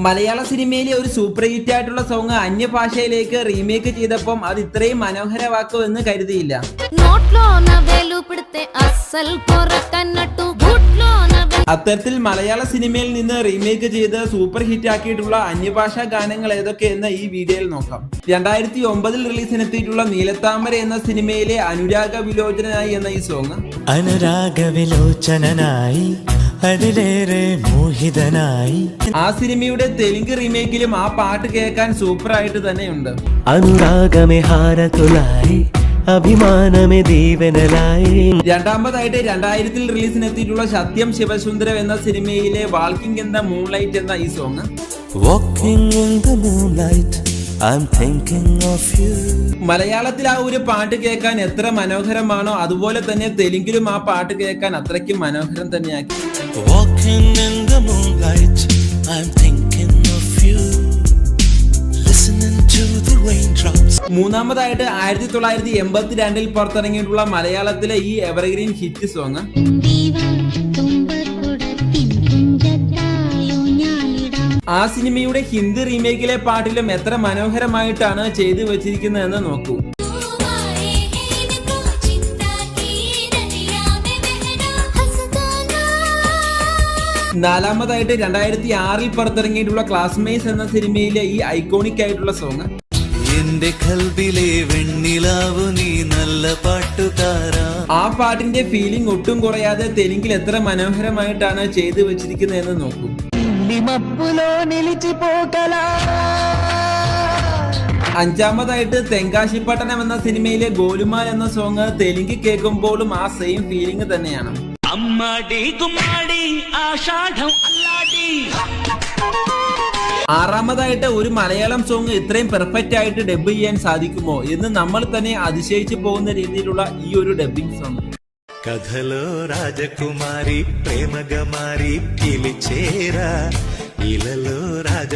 മലയാള സിനിമയിലെ ഒരു super hit ആയിട്ടുള്ള സോങ് അന്യഭാഷയിലേക്ക് റീമേക്ക് ചെയ്തപ്പം അത് ഇത്രയും മനോഹരമാക്കും എന്ന് കരുതിയില്ല അത്തരത്തിൽ മലയാള സിനിമയിൽ നിന്ന് റീമേക്ക് ചെയ്ത് സൂപ്പർ ഹിറ്റ് ആക്കിയിട്ടുള്ള അന്യഭാഷാ ഗാനങ്ങൾ ഏതൊക്കെയെന്ന് ഈ വീഡിയോയിൽ നോക്കാം. രണ്ടായിരത്തി ഒമ്പതിൽ റിലീസിനെത്തിയിട്ടുള്ള നീലത്താമര എന്ന സിനിമയിലെ അനുരാഗ വിലോചനായി എന്ന ഈ സോങ് അനുരാഗ വിലോചനായി അതിലേറെ മോഹിതനായി. ആ സിനിമയുടെ തെലുങ്ക് റീമേക്കിലും ആ പാട്ട് കേൾക്കാൻ സൂപ്പർ ആയിട്ട് തന്നെയുണ്ട്. അനുരാഗമേ ഹാരതുലായി അഭിമാനമേ ദീപനലായി രണ്ടാമതായിട്ട് രണ്ടായിരത്തിൽ റിലീസിനെത്തിയിട്ടുള്ള സത്യം ശിവസുന്ദരം എന്ന സിനിമയിലെ വാൾക്കിംഗ് എന്ന മൂൺലൈറ്റ് എന്ന ഈ song. Walking in the moonlight മലയാളത്തിൽ ആ ഒരു പാട്ട് കേൾക്കാൻ എത്ര മനോഹരമാണോ അതുപോലെ തന്നെ തെലുങ്കിലും ആ പാട്ട് കേൾക്കാൻ അത്രയ്ക്കും മനോഹരം തന്നെയാക്കി. മൂന്നാമതായിട്ട് ആയിരത്തി തൊള്ളായിരത്തി എൺപത്തി രണ്ടിൽ പുറത്തിറങ്ങിയിട്ടുള്ള മലയാളത്തിലെ ഈ എവർഗ്രീൻ ഹിറ്റ് സോങ് ആ സിനിമയുടെ ഹിന്ദി റീമേക്കിലെ പാട്ടിലും എത്ര മനോഹരമായിട്ടാണ് ചെയ്തു വച്ചിരിക്കുന്നതെന്ന് നോക്കൂ. നാലാമതായിട്ട് രണ്ടായിരത്തി ആറിൽ പുറത്തിറങ്ങിയിട്ടുള്ള ക്ലാസ്മേറ്റ്സ് എന്ന സിനിമയിലെ ഈ ഐക്കോണിക് ആയിട്ടുള്ള സോങ്. എന്റെ കൽബിലെ വെണ്ണിലാവു നീ നല്ല പാട്ടുകാരാ. ആ പാട്ടിന്റെ ഫീലിംഗ് ഒട്ടും കുറയാതെ തെലുങ്കിൽ എത്ര മനോഹരമായിട്ടാണ് ചെയ്തു വെച്ചിരിക്കുന്നതെന്ന് നോക്കൂ. അഞ്ചാമതായിട്ട് തെങ്കാശിപ്പട്ടണം എന്ന സിനിമയിലെ ഗോലുമാൽ എന്ന സോങ് തെലുങ്ക് കേൾക്കുമ്പോഴും ആ സെയിം ഫീലിംഗ് തന്നെയാണ്. അമ്മാടി കുമ്മാടി ആഷാഢം അല്ലാടി. ആറാമതായിട്ട് ഒരു മലയാളം സോങ് ഇത്രയും പെർഫെക്റ്റ് ആയിട്ട് ഡബ് ചെയ്യാൻ സാധിക്കുമോ എന്ന് നമ്മൾ തന്നെ അതിശയിച്ചു പോകുന്ന രീതിയിലുള്ള ഈ ഒരു ഡബിംഗ് സോങ് కథలో రాజకుమారి ప్రేమగా మారి పిలిచేరా. ఇలలో రాజ